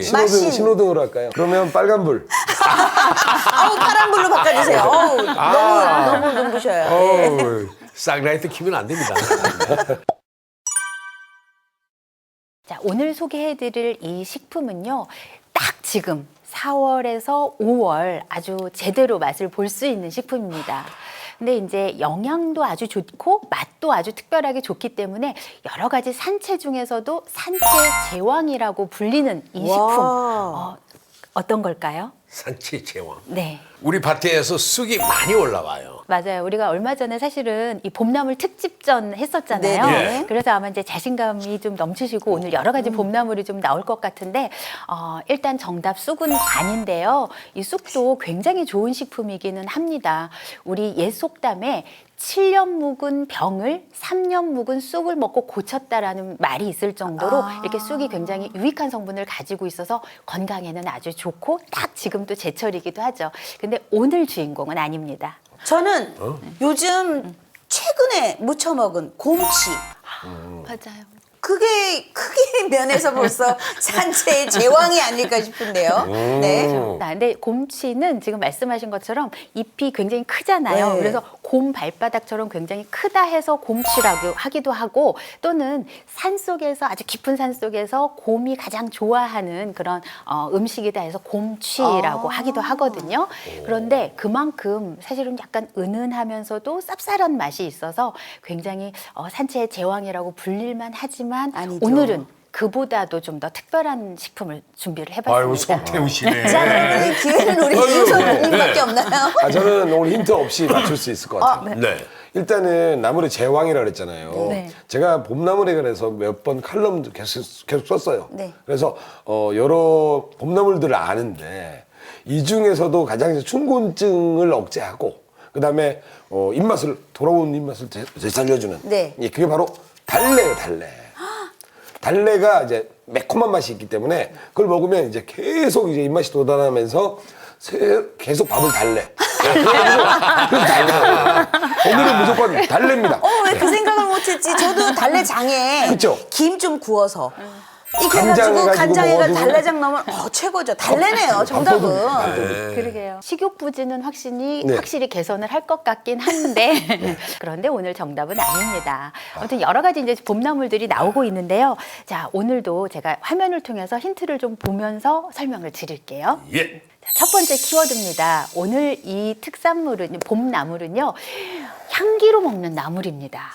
신호등, 마신. 신호등으로 할까요? 그러면 빨간불. 아우 파란 불로 바꿔주세요. 어우, 너무 너무 눈부셔요. 예. 어우, 쌍라이트 키면 안 됩니다. 자, 오늘 소개해드릴 이 식품은요, 딱 지금 4월에서 5월 아주 제대로 맛을 볼 수 있는 식품입니다. 근데 이제 영양도 아주 좋고 맛도 아주 특별하게 좋기 때문에 여러 가지 산채 중에서도 산채 제왕이라고 불리는 이 와. 식품 어, 어떤 걸까요? 산치 제왕. 네. 우리 밭에서 쑥이 많이 올라와요. 맞아요. 우리가 얼마 전에 사실은 이 봄나물 특집전 했었잖아요. 네, 네. 그래서 아마 이제 자신감이 좀 넘치시고 오늘 여러 가지 봄나물이 좀 나올 것 같은데 어, 일단 정답 쑥은 아닌데요. 이 쑥도 굉장히 좋은 식품이기는 합니다. 우리 옛 속담에 7년 묵은 병을 3년 묵은 쑥을 먹고 고쳤다라는 말이 있을 정도로 아. 이렇게 쑥이 굉장히 유익한 성분을 가지고 있어서 건강에는 아주 좋고 딱 지금 또 제철이기도 하죠. 근데 오늘 주인공은 아닙니다. 저는 요즘 최근에 무쳐 먹은 곰치. 맞아요. 그게 크게 면에서 벌써 산채의 제왕이 아닐까 싶은데요. 네. 나 근데 곰치는 지금 말씀하신 것처럼 잎이 굉장히 크잖아요. 네. 그래서 곰 발바닥처럼 굉장히 크다 해서 곰치라고 하기도 하고 또는 산 속에서 아주 깊은 산 속에서 곰이 가장 좋아하는 그런 어, 음식이다 해서 곰취라고 아. 하기도 하거든요. 그런데 그만큼 사실은 약간 은은하면서도 쌉쌀한 맛이 있어서 굉장히 어, 산채의 제왕이라고 불릴만 하지만 아니죠. 오늘은 그보다도 좀 더 특별한 식품을 준비를 해봤습니다. 아유, 속 태우시네. 자, 그러면 이 기회는 우리 아유, 윤소님밖에 네. 없나요? 아, 저는 오늘 힌트 없이 맞출 수 있을 것 같아요. 네. 일단은 나물의 제왕이라 그랬잖아요. 네. 제가 봄나물에 관해서 몇 번 칼럼도 계속, 계속 썼어요. 네. 그래서 어, 여러 봄나물들을 아는데 이 중에서도 가장 이제 춘곤증을 억제하고 그다음에 어, 입맛을 돌아온 입맛을 되- 되살려주는 네. 예, 그게 바로 달래예요, 달래. 달래가 이제 매콤한 맛이 있기 때문에 그걸 먹으면 이제 계속 이제 입맛이 돋아나면서 세- 계속 밥을 달래. 그래서 달래. 오늘은 무조건 달래입니다. 어, 왜 그 생각을 못했지? 저도 달래장에 그쵸? 김 좀 구워서. 이렇게 간장 해가지고 간장에가 달래장 넣으면 어, 최고죠. 달래네요, 정답은. 네. 그러게요. 식욕부진은 확실히 네. 확실히 개선을 할 것 같긴 한데 그런데 오늘 정답은 아닙니다. 아무튼 여러 가지 이제 봄나물들이 나오고 있는데요. 자 오늘도 제가 화면을 통해서 힌트를 좀 보면서 설명을 드릴게요. 예. 자, 첫 번째 키워드입니다. 오늘 이 특산물은 봄나물은요 향기로 먹는 나물입니다.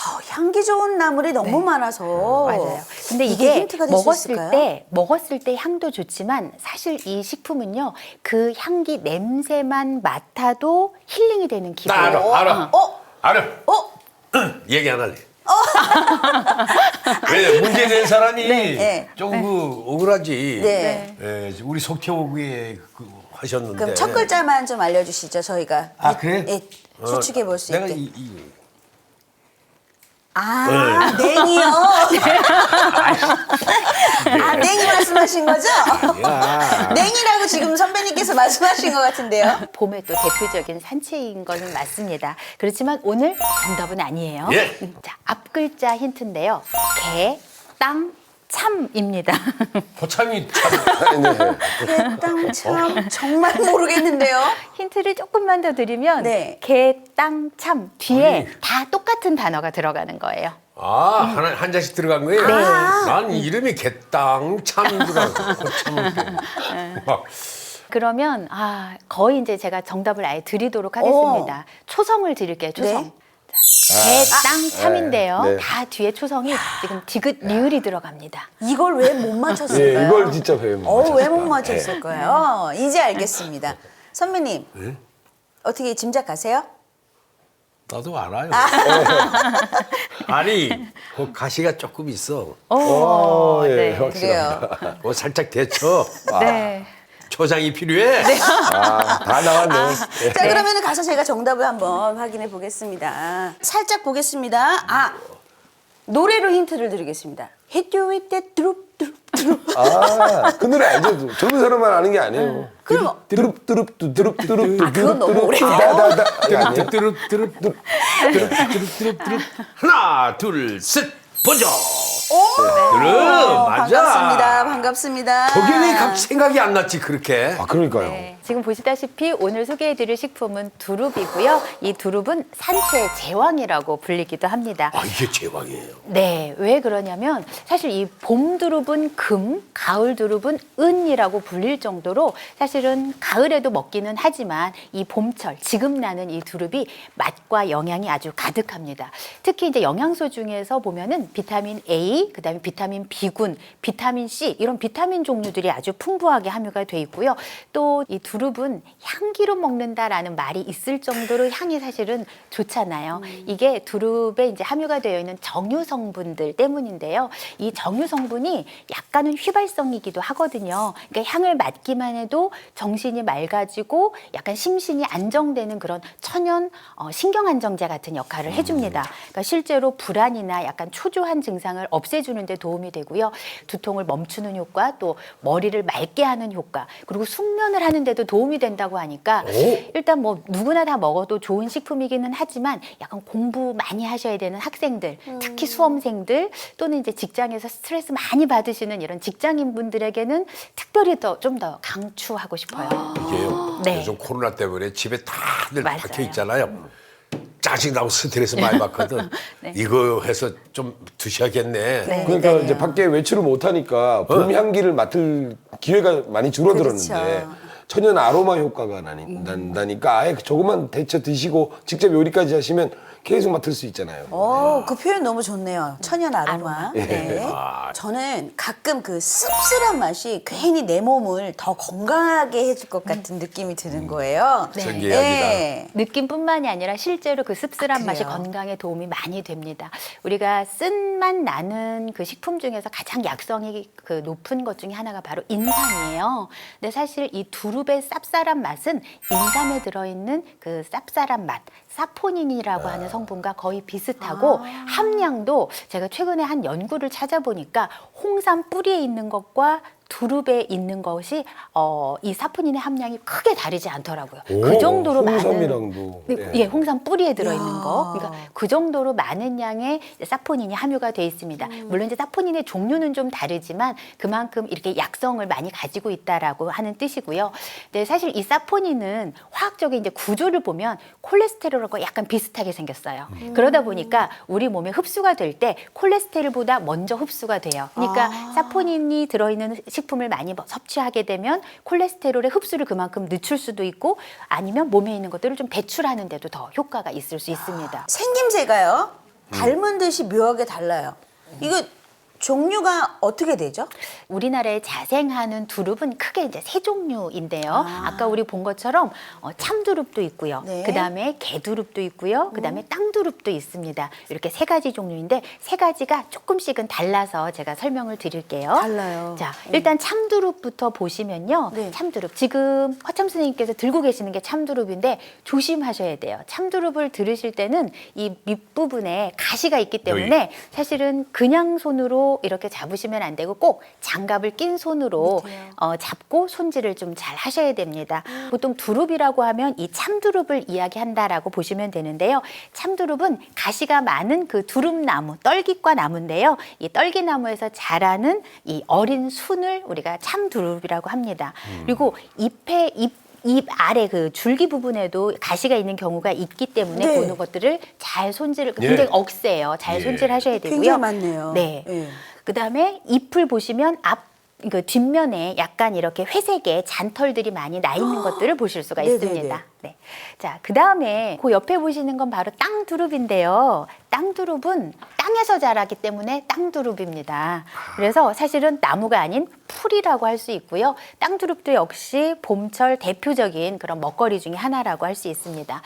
아, 향기 좋은 나물이 너무 많아서. 네. 맞아요. 근데 이게 이게 힌트가 될수 먹었을 있을까요? 때 먹었을 때 향도 좋지만 사실 이 식품은요 그 향기 냄새만 맡아도 힐링이 되는 기분. 나 알아, 알아. 어? 알아. 어? 얘기 안 할래. 왜 문제 낸 사람이 네. 조금 그 억울하지. 네. 예, 우리 속태우기에 그 하셨는데. 그럼 첫 글자만 좀 알려주시죠, 저희가. 아 그래? 예, 추측해 볼 수 내가 있게. 이, 이, 아, 냉이요? 아, 냉이 말씀하신 거죠? 야. 냉이라고 지금 선배님께서 말씀하신 것 같은데요. 봄의 또 대표적인 산채인 것은 맞습니다. 그렇지만 오늘 정답은 아니에요. 예. 음, 자, 앞 글자 힌트인데요. 개, 땅, 참입니다. 포참이 참. 네. 땅 참, 정말 모르겠는데요. 힌트를 조금만 더 드리면 네. 개, 땅, 참 뒤에 아니. 다 똑같은 단어가 들어가는 거예요. 아, 하나, 한 잔씩 들어간 거예요? 네. 난 이름이 개땅 참인 줄 알고. 참. 그러면 아 거의 이제 제가 정답을 아예 드리도록 하겠습니다. 초성을 드릴게요. 초성. 네. 개, 땅, 참인데요. 네. 다 뒤에 초성이 지금 디귿, 리을이 들어갑니다. 이걸 왜 못 맞췄을까요? 예, 이걸 진짜 배우면. 어, 왜 못 맞췄을까요? 이제 알겠습니다. 선배님, 네? 어떻게 짐작 가세요? 나도 알아요. 아니, 그 가시가 조금 있어. 오, 어, 예, 네. 확실합니다. 그래요. 뭐 살짝 데쳐. 네. 초장이 필요해. 아, 다 나왔네. 예. 자, 그러면 가서 제가 정답을 한번 확인해 보겠습니다. 살짝 보겠습니다. 아, 노래로 힌트를 드리겠습니다. Hit you with that 드룹 드룹 드룹. 아, 그 노래 알죠? 젊은 사람만 아는 게 아니에요. 그럼 드릅 드릅 두 드릅 드릅 두 아, 그건 너무 오래돼요. 아니에요? 드릅 드릅 드릅 드릅 드릅 드릅 드릅 하나 둘셋번 져. 그래 맞아. 반갑습니다. 반갑습니다. 거기 왜 갑자기 생각이 안 났지 그렇게? 아 그러니까요. 네, 지금 보시다시피 오늘 소개해드릴 식품은 두릅이고요. 이 두릅은 산채의 제왕이라고 불리기도 합니다. 아 이게 제왕이에요. 네, 왜 그러냐면 사실 이 봄 두릅은 금, 가을 두릅은 은이라고 불릴 정도로 사실은 가을에도 먹기는 하지만 이 봄철 지금 나는 이 두릅이 맛과 영양이 아주 가득합니다. 특히 이제 영양소 중에서 보면은 비타민 A, 그다음에 비타민 B군, 비타민 C 이런 비타민 종류들이 아주 풍부하게 함유가 돼 있고요. 또 이 두릅 은 향기로 먹는다라는 말이 있을 정도로 향이 사실은 좋잖아요. 이게 두릅에 이제 함유가 되어 있는 정유 성분들 때문인데요. 이 정유 성분이 약간은 휘발성이기도 하거든요. 그러니까 향을 맡기만 해도 정신이 맑아지고 약간 심신이 안정되는 그런 천연 어, 신경 안정제 같은 역할을 해줍니다. 그러니까 실제로 불안이나 약간 초조한 증상을 없애주는 데 도움이 되고요. 두통을 멈추는 효과, 또 머리를 맑게 하는 효과, 그리고 숙면을 하는 데도 도움이 된다고 하니까 일단 뭐 누구나 다 먹어도 좋은 식품이기는 하지만 약간 공부 많이 하셔야 되는 학생들, 특히 수험생들 또는 이제 직장에서 스트레스 많이 받으시는 이런 직장인 분들에게는 특별히 더 좀 더 강추하고 싶어요. 이게요. 네. 요즘 코로나 때문에 집에 다들 맞아요. 박혀 있잖아요. 짜증나고 스트레스 많이 받거든. 네. 이거 해서 좀 드셔야겠네. 네. 그러니까 네. 이제 밖에 외출을 못 하니까 봄 향기를 맡을 기회가 많이 줄어들었는데 그렇죠. 천연 아로마 효과가 나니, 난다니까 아예 조금만 데쳐 드시고 직접 요리까지 하시면 계속 맡을 수 있잖아요. 어, 그 표현 너무 좋네요. 천연 아로마. 네. 아. 저는 가끔 그 씁쓸한 맛이 괜히 내 몸을 더 건강하게 해줄 것 같은 느낌이 드는 거예요. 네. 전기 약이다. 느낌뿐만이 아니라 실제로 그 씁쓸한 아, 맛이 그래요? 건강에 도움이 많이 됩니다. 우리가 쓴맛 나는 그 식품 중에서 가장 약성이 그 높은 것 중에 하나가 바로 인삼이에요. 근데 사실 이 두릅의 쌉쌀한 맛은 인삼에 들어있는 그 쌉쌀한 맛, 사포닌이라고 하는 성분과 거의 비슷하고 함량도 제가 최근에 한 연구를 찾아보니까 홍삼 뿌리에 있는 것과 두릅에 있는 것이 어, 이 사포닌의 함량이 크게 다르지 않더라고요. 그 오, 정도로 많은 홍삼이랑도, 네, 예. 예, 홍삼 뿌리에 들어 있는. 거. 그러니까 그 정도로 많은 양의 사포닌이 함유가 돼 있습니다. 음. 물론 이제 사포닌의 종류는 좀 다르지만 그만큼 이렇게 약성을 많이 가지고 있다라고 하는 뜻이고요. 근데 사실 이 사포닌은 화학적인 이제 구조를 보면 콜레스테롤하고 약간 비슷하게 생겼어요. 음. 그러다 보니까 우리 몸에 흡수가 될 때 콜레스테롤보다 먼저 흡수가 돼요. 그러니까 아. 사포닌이 들어 있는 식품을 많이 뭐 섭취하게 되면 콜레스테롤의 흡수를 그만큼 늦출 수도 있고 아니면 몸에 있는 것들을 좀 배출하는 데도 더 효과가 있을 수 있습니다. 생김새가요. 닮은 듯이 묘하게 달라요. 이거 종류가 어떻게 되죠? 우리나라에 자생하는 두릅은 크게 이제 세 종류인데요. 아. 까 우리 본 것처럼 어, 참두릅도 있고요. 네. 그 다음에 개두릅도 있고요. 그 다음에 땅두릅도 있습니다. 이렇게 세 가지 종류인데 세 가지가 조금씩은 달라서 제가 설명을 드릴게요. 달라요. 자, 일단 참두릅부터 보시면요. 네. 참두릅. 지금 화참 선생님께서 들고 계시는 게 참두릅인데 조심하셔야 돼요. 참두릅을 들으실 때는 이 밑부분에 가시가 있기 때문에 사실은 그냥 손으로 이렇게 잡으시면 안 되고 꼭 장갑을 낀 손으로. 어, 잡고 손질을 좀 잘 하셔야 됩니다. 보통 두릅이라고 하면 이 참두릅을 이야기한다라고 보시면 되는데요. 참두릅은 가시가 많은 그 두릅나무, 떨기과 나무인데요. 이 떨기나무에서 자라는 이 어린 순을 우리가 참두릅이라고 합니다. 그리고 잎에 잎 잎 아래 그 줄기 부분에도 가시가 있는 경우가 있기 때문에 네. 그런 것들을 잘 손질을 예. 굉장히 억세요. 잘 예. 손질하셔야 되고요. 굉장히 많네요. 네. 예. 그다음에 잎을 보시면 앞 그 뒷면에 약간 이렇게 회색의 잔털들이 많이 나 있는 것들을 보실 수가 네네네. 있습니다. 네. 자, 그 다음에 그 옆에 보시는 건 바로 땅두릅인데요. 땅두릅은 땅에서 자라기 때문에 땅두릅입니다. 그래서 사실은 나무가 아닌 풀이라고 할 수 있고요. 땅두릅도 역시 봄철 대표적인 그런 먹거리 중에 하나라고 할 수 있습니다.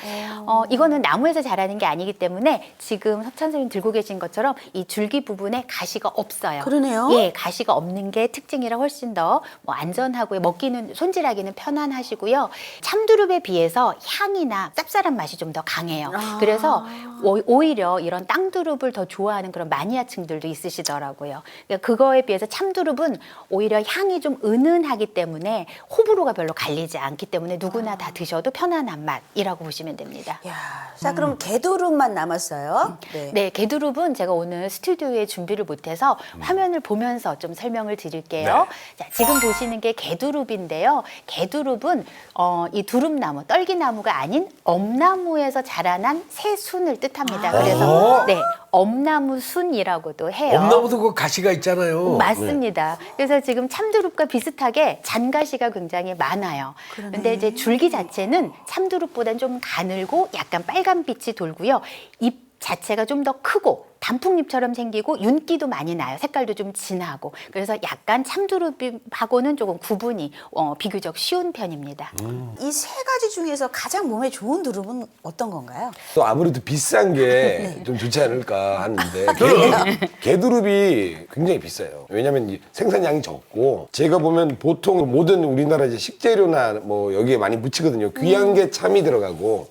어, 이거는 나무에서 자라는 게 아니기 때문에 지금 석찬 선생님 들고 계신 것처럼 이 줄기 부분에 가시가 없어요. 그러네요. 예, 가시가 없는 게 특징이라 훨씬 더 뭐 안전하고 먹기는 손질하기는 편안하시고요. 참두릅에 비해서 그래서 향이나 쌉쌀한 맛이 좀 더 강해요. 그래서 오- 오히려 이런 땅두릅을 더 좋아하는 그런 마니아층들도 있으시더라고요. 그러니까 그거에 비해서 참두릅은 오히려 향이 좀 은은하기 때문에 호불호가 별로 갈리지 않기 때문에 누구나 다 드셔도 편안한 맛이라고 보시면 됩니다. 야, 자 그럼 개도름만 남았어요. 네. 네, 개두릅은 제가 오늘 스튜디오에 준비를 못해서 화면을 보면서 좀 설명을 드릴게요. 자, 지금 보시는 게 개두릅인데요. 개두릅은 어, 이 두릅나무, 떨기 나무가 아닌 엄나무에서 자라난 새순을 뜻합니다. 그래서 어? 네, 엄나무 순이라고도 해요. 엄나무도 그 가시가 있잖아요. 맞습니다. 그래서 지금 참두릅과 비슷하게 잔가시가 굉장히 많아요. 그런데 이제 줄기 자체는 참두릅보다는 좀 가늘고 약간 빨간 빛이 돌고요. 잎 자체가 좀 더 크고 단풍잎처럼 생기고 윤기도 많이 나요. 색깔도 좀 진하고. 그래서 약간 참두릅하고는 조금 구분이 어, 비교적 쉬운 편입니다. 이 세 가지 중에서 가장 몸에 좋은 두릅은 어떤 건가요? 또 아무래도 비싼 게 좀 좋지 않을까 하는데 개, 개두릅이 굉장히 비싸요. 왜냐하면 이 생산량이 적고 제가 보면 보통 모든 우리나라 이제 식재료나 뭐 여기에 많이 묻히거든요. 귀한 게 참이 들어가고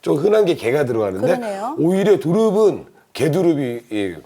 좀 흔한 게 개가 들어가는데 그러네요. 오히려 두릅은 개두릅이 예,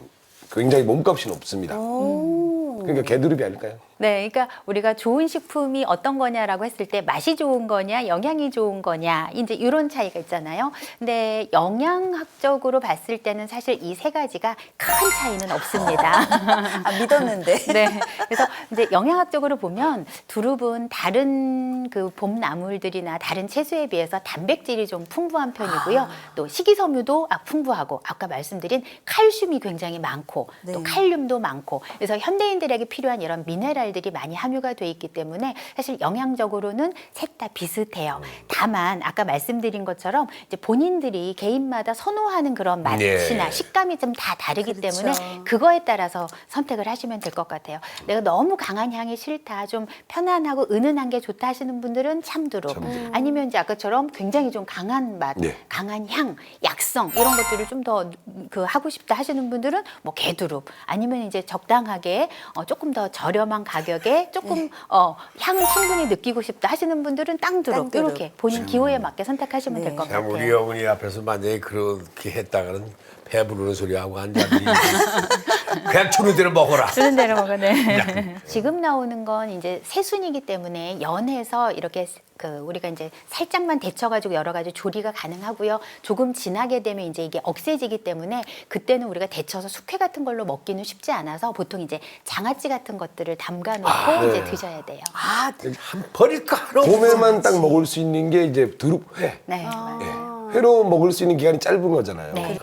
굉장히 몸값이 높습니다. 그러니까 개두릅이 아닐까요? 네, 그러니까 우리가 좋은 식품이 어떤 거냐라고 했을 때 맛이 좋은 거냐, 영양이 좋은 거냐, 이제 이런 차이가 있잖아요. 근데 영양학적으로 봤을 때는 사실 이 세 가지가 큰 차이는 없습니다. 아 믿었는데. 네. 그래서 이제 영양학적으로 보면 두릅은 다른 그 봄나물들이나 다른 채소에 비해서 단백질이 좀 풍부한 편이고요. 또 식이섬유도 아, 풍부하고 아까 말씀드린 칼슘이 굉장히 많고 네. 또 칼륨도 많고 그래서 현대인들에게 필요한 이런 미네랄 들이 많이 함유가 돼 있기 때문에 사실 영양적으로는 셋 다 비슷해요. 다만 아까 말씀드린 것처럼 이제 본인들이 개인마다 선호하는 그런 맛이나 예. 식감이 좀 다 다르기 그렇죠. 때문에 그거에 따라서 선택을 하시면 될 것 같아요. 내가 너무 강한 향이 싫다, 좀 편안하고 은은한 게 좋다 하시는 분들은 참두릅. 아니면 이제 아까처럼 굉장히 좀 강한 맛, 네. 강한 향, 약성 이런 것들을 좀 더 그 하고 싶다 하시는 분들은 뭐 개두릅. 아니면 이제 적당하게 어, 조금 더 저렴한 가격에 조금 어, 향을 충분히 느끼고 싶다 하시는 분들은 땅두릅. 땅두릅. 이렇게 본인 기호에 맞게 선택하시면 될것참 같아요. 우리 어머니 앞에서 만약에 그렇게 했다가는 배부르는 소리 하고 앉아들이 그냥 주는 대로 먹어라. 주는 대로 먹어네. 지금 나오는 건 이제 새순이기 때문에 연해서 이렇게 그 우리가 이제 살짝만 데쳐가지고 여러 가지 조리가 가능하고요. 조금 지나게 되면 이제 이게 억세지기 때문에 그때는 우리가 데쳐서 숙회 같은 걸로 먹기는 쉽지 않아서 보통 이제 장아찌 같은 것들을 담가놓고 이제 드셔야 돼요. 아, 한 버릴까. 봄에만 딱 먹을 수 있는 게 이제 두릅 회. 네. 예. 회로 먹을 수 있는 기간이 짧은 거잖아요. 네.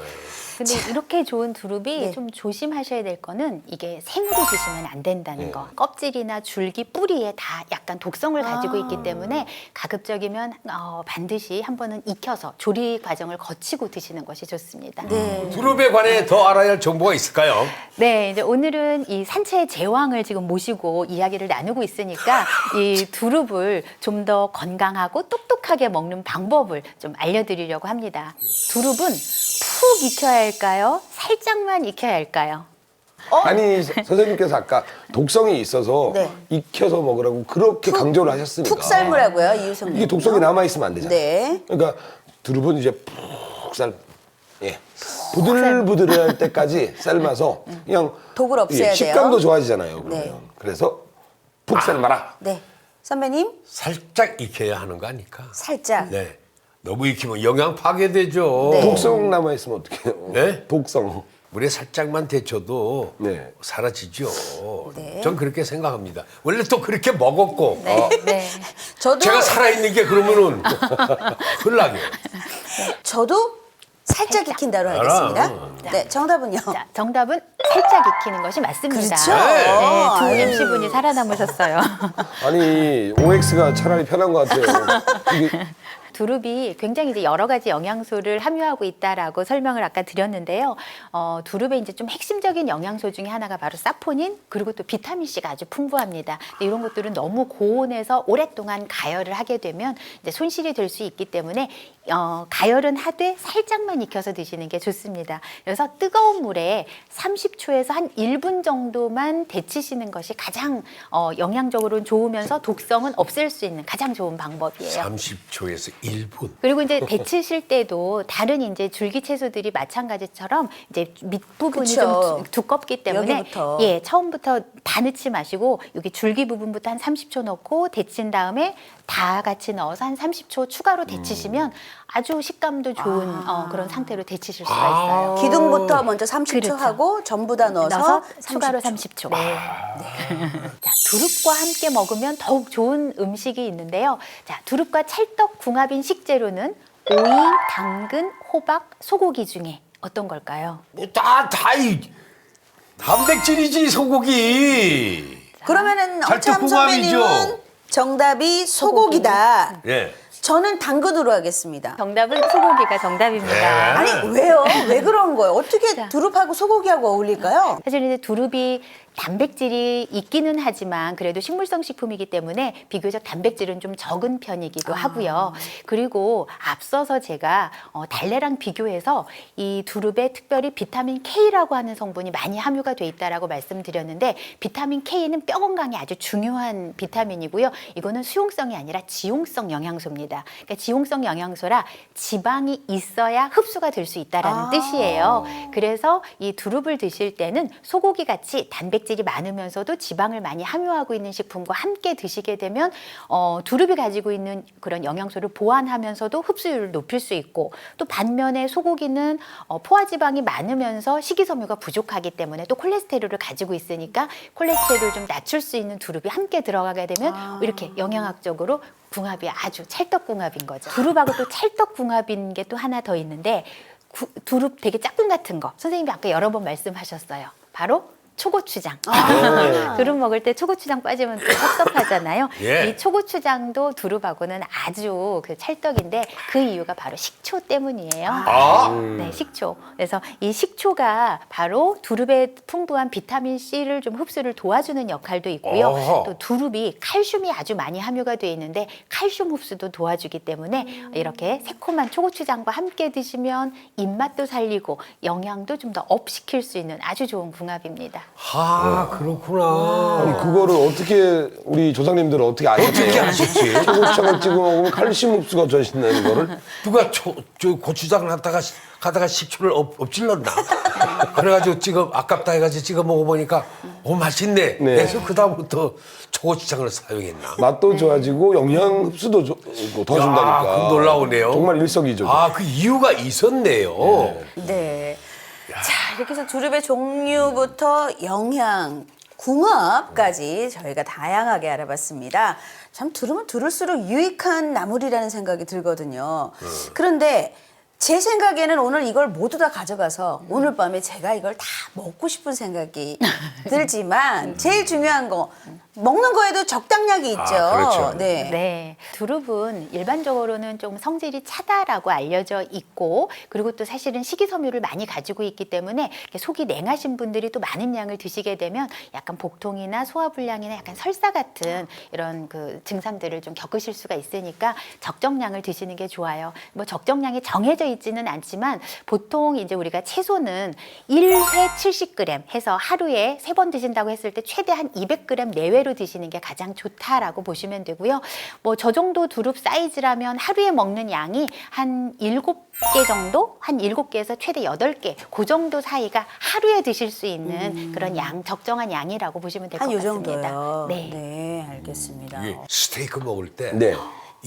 근데 이렇게 좋은 두릅이 네. 좀 조심하셔야 될 거는 이게 생으로 드시면 안 된다는 거. 껍질이나 줄기, 뿌리에 다 약간 독성을 가지고 있기 때문에 가급적이면 어, 반드시 한 번은 익혀서 조리 과정을 거치고 드시는 것이 좋습니다. 네. 두릅에 관해 더 알아야 할 정보가 있을까요? 네, 이제 오늘은 이 산채의 제왕을 지금 모시고 이야기를 나누고 있으니까 이 두릅을 좀 더 건강하고 똑똑하게 먹는 방법을 좀 알려드리려고 합니다. 두릅은 푹 익혀야 할까요? 살짝만 익혀야 할까요? 아니 서- 선생님께서 아까 독성이 있어서 네. 익혀서 먹으라고 그렇게 강조를 하셨으니까 푹 삶으라고요, 이유성님. 이게 독성이 남아 있으면 안 되잖아요. 네. 그러니까 두릅은 이제 푹 삶, 예, 부들부들할 때까지 삶아서 그냥 독을 없애야 예, 식감도 돼요. 좋아지잖아요. 그러면 네. 그래서 푹 삶아라. 네. 선배님, 살짝 익혀야 하는 거 아니까. 살짝. 네. 너무 익히면 영양 파괴되죠. 네. 독성 남아 있으면 어떡해요? 네? 독성. 물에 살짝만 데쳐도 네. 사라지죠. 네. 전 그렇게 생각합니다. 원래 또 그렇게 먹었고 어, 네. 저도 제가 살아있는 게 그러면은 흘락이에요. 저도 살짝 익힌다로 하겠습니다. 알아. 네, 정답은요. 자, 정답은 살짝 익히는 것이 맞습니다. 그렇죠. 네, 두 아유. MC분이 살아남으셨어요. 아니 OX가 차라리 편한 것 같아요. 이게 두릅이 굉장히 이제 여러 가지 영양소를 함유하고 있다라고 설명을 아까 드렸는데요. 어, 두릅의 이제 좀 핵심적인 영양소 중에 하나가 바로 사포닌 그리고 또 비타민 C가 아주 풍부합니다. 이런 것들은 너무 고온에서 오랫동안 가열을 하게 되면 이제 손실이 될 수 있기 때문에 어, 가열은 하되 살짝만 익혀서 드시는 게 좋습니다. 그래서 뜨거운 물에 30초에서 한 1분 정도만 데치시는 것이 가장 어, 영양적으로는 좋으면서 독성은 없앨 수 있는 가장 좋은 방법이에요. 30초에서 1분. 그리고 이제 데치실 때도 다른 이제 줄기 채소들이 마찬가지처럼 이제 밑부분이 그쵸. 좀 두- 두껍기 때문에 여기부터. 예, 처음부터 다 넣지 마시고 여기 줄기 부분부터 한 30초 넣고 데친 다음에 다 같이 넣어서 한 30초 추가로 데치시면 아주 식감도 좋은 어, 그런 상태로 데치실 수가 있어요. 기둥부터 먼저 30초 그렇죠. 하고 전부 다 넣어서, 넣어서 30초. 추가로 30초. 자, 두릅과 함께 먹으면 더욱 좋은 음식이 있는데요. 자, 두릅과 찰떡 궁합인 식재료는 오이, 당근, 호박, 소고기 중에 어떤 걸까요? 뭐다 다이 단백질이지 소고기. 그러면은 찰떡 어참 선배님은. 정답이 소고기다. 예. 저는 당근으로 하겠습니다. 정답은 소고기가 정답입니다. 아니 왜요? 왜 그런 거예요? 어떻게 두릅하고 소고기하고 어울릴까요? 사실 이제 두릅이 단백질이 있기는 하지만 그래도 식물성 식품이기 때문에 비교적 단백질은 좀 적은 편이기도 하고요. 그리고 앞서서 제가 어, 달래랑 비교해서 이 두릅에 특별히 비타민 K라고 하는 성분이 많이 함유가 돼 있다라고 말씀드렸는데 비타민 K는 뼈 건강에 아주 중요한 비타민이고요. 이거는 수용성이 아니라 지용성 영양소입니다. 그러니까 지용성 영양소라 지방이 있어야 흡수가 될 수 있다라는 아. 뜻이에요. 그래서 이 두릅을 드실 때는 소고기 같이 단백 질이 많으면서도 지방을 많이 함유하고 있는 식품과 함께 드시게 되면 어, 두릅이 가지고 있는 그런 영양소를 보완하면서도 흡수율을 높일 수 있고 또 반면에 소고기는 어, 포화지방이 많으면서 식이섬유가 부족하기 때문에 또 콜레스테롤을 가지고 있으니까 콜레스테롤을 좀 낮출 수 있는 두릅이 함께 들어가게 되면 이렇게 영양학적으로 궁합이 아주 찰떡궁합인 거죠. 두릅하고 또 찰떡궁합인 게 또 하나 더 있는데 구- 두릅 되게 짝꿍 같은 거 선생님이 아까 여러 번 말씀하셨어요. 바로 초고추장. 두릅 먹을 때 초고추장 빠지면 또 섭섭하잖아요. 예. 이 초고추장도 두릅하고는 아주 그 찰떡인데 그 이유가 바로 식초 때문이에요. 아. 네, 식초. 그래서 이 식초가 바로 두릅의 풍부한 비타민 C를 좀 흡수를 도와주는 역할도 있고요. 어허. 또 두릅이 칼슘이 아주 많이 함유가 되어 있는데 칼슘 흡수도 도와주기 때문에 이렇게 새콤한 초고추장과 함께 드시면 입맛도 살리고 영양도 좀 더 업시킬 수 있는 아주 좋은 궁합입니다. 아 그렇구나. 아니 그거를 어떻게 우리 조상님들은 어떻게 아셨대요? 어떻게 아셨지? 초고추장을 찍어 먹으면 칼슘 흡수가 좋아진다는 거를 누가 초, 저 고추장 갖다가 가다가 식초를 엎, 엎질렀나? 그래가지고 찍어 아깝다 해가지고 찍어 먹어보니까 오 맛있네. 네. 그래서 그 다음부터 초고추장을 사용했나? 맛도 좋아지고 영양 흡수도 조- 더 준다니까. 그럼 놀라우네요. 정말 일석이조. 아 그 이유가 있었네요. 네. 자, 이렇게 해서 두릅의 종류부터 영양, 궁합까지 저희가 다양하게 알아봤습니다. 참 들으면 들을수록 유익한 나물이라는 생각이 들거든요. 그런데 제 생각에는 오늘 이걸 모두 다 가져가서 오늘 밤에 제가 이걸 다 먹고 싶은 생각이 들지만 제일 중요한 거 먹는 거에도 적당량이 있죠. 그렇죠. 네. 네. 두릅은 일반적으로는 좀 성질이 차다라고 알려져 있고 그리고 또 사실은 식이섬유를 많이 가지고 있기 때문에 이렇게 속이 냉하신 분들이 또 많은 양을 드시게 되면 약간 복통이나 소화불량이나 약간 설사 같은 이런 그 증상들을 좀 겪으실 수가 있으니까 적정량을 드시는 게 좋아요. 뭐 적정량이 정해져 있지는 않지만 보통 이제 우리가 채소는 1회 70g 해서 하루에 세 번 드신다고 했을 때 최대한 200g 내외로 드시는 게 가장 좋다라고 보시면 되고요. 뭐 저 정도 두릅 사이즈라면 하루에 먹는 양이 한 7개 정도? 한 7개에서 최대 8개. 그 정도 사이가 하루에 드실 수 있는 그런 양, 적정한 양이라고 보시면 될것한요 같습니다. 정도요. 네. 네, 알겠습니다. 이게 스테이크 먹을 때. 네.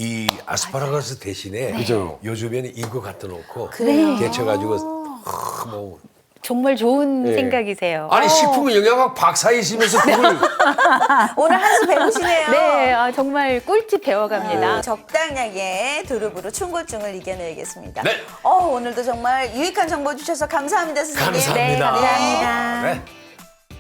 이 아스파라거스 대신에 그죠. 요즘에는 이거 갖다 놓고 그래요? 데쳐가지고 아, 뭐 정말 좋은 네. 생각이세요. 아니 식품 영양학 박사이시면서 그걸 오늘 한 수 배우시네요. 네, 아, 정말 꿀팁 배워갑니다. 적당량의 두릅으로 충곤증을 이겨내겠습니다. 네. 어, 오늘도 정말 유익한 정보 주셔서 감사합니다, 선생님. 감사합니다. 네, 감사합니다. 네.